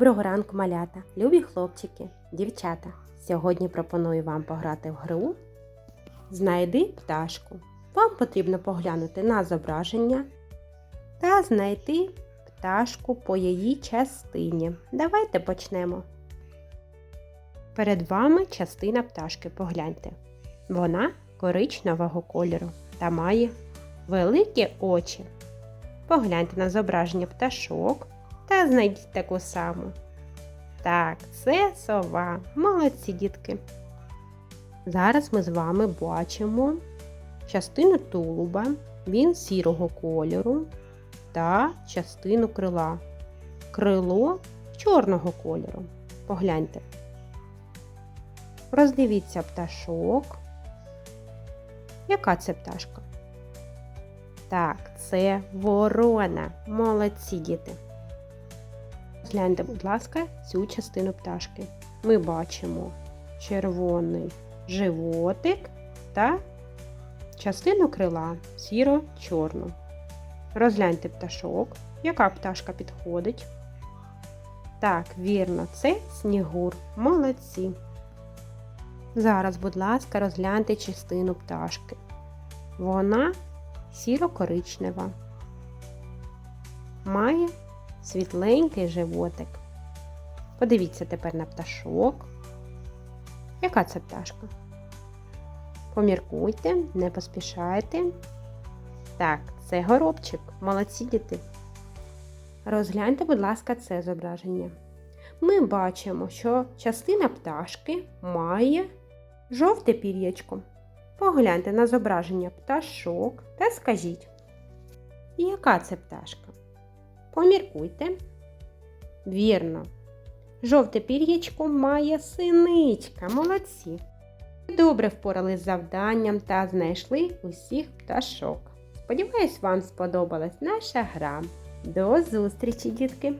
Доброго ранку, малята, любі хлопчики, дівчата. Сьогодні пропоную вам пограти в гру Знайди пташку. Вам потрібно поглянути на зображення та знайти пташку по її частині. Давайте почнемо. Перед вами частина пташки, погляньте. Вона коричневого кольору та має великі очі. Погляньте на зображення пташок знайдіть таку саму. Так, це сова. Молодці дітки. Зараз ми з вами бачимо частину тулуба, він сірого кольору та частину крила. Крило чорного кольору. Погляньте. Роздивіться пташок. Яка це пташка? Так, це ворона. Молодці діти. Гляньте, будь ласка, цю частину пташки. Ми бачимо червоний животик та частину крила сіро-чорну. Розгляньте пташок. Яка пташка підходить? Так, вірно, це снігур. Молодці. Зараз, будь ласка, розгляньте частину пташки. Вона сіро-коричнева. Має світленький животик. Подивіться тепер на пташок. Яка це пташка? Поміркуйте, не поспішайте. Так, це горобчик. Молодці діти. Розгляньте, будь ласка, це зображення. Ми бачимо, що частина пташки має жовте пір'ячко. Погляньте на зображення пташок та скажіть, яка це пташка? Поміркуйте. Вірно. Жовте пір'ячко має синичка. Молодці. Добре впорали з завданням та знайшли усіх пташок. Сподіваюсь, вам сподобалась наша гра. До зустрічі, дітки!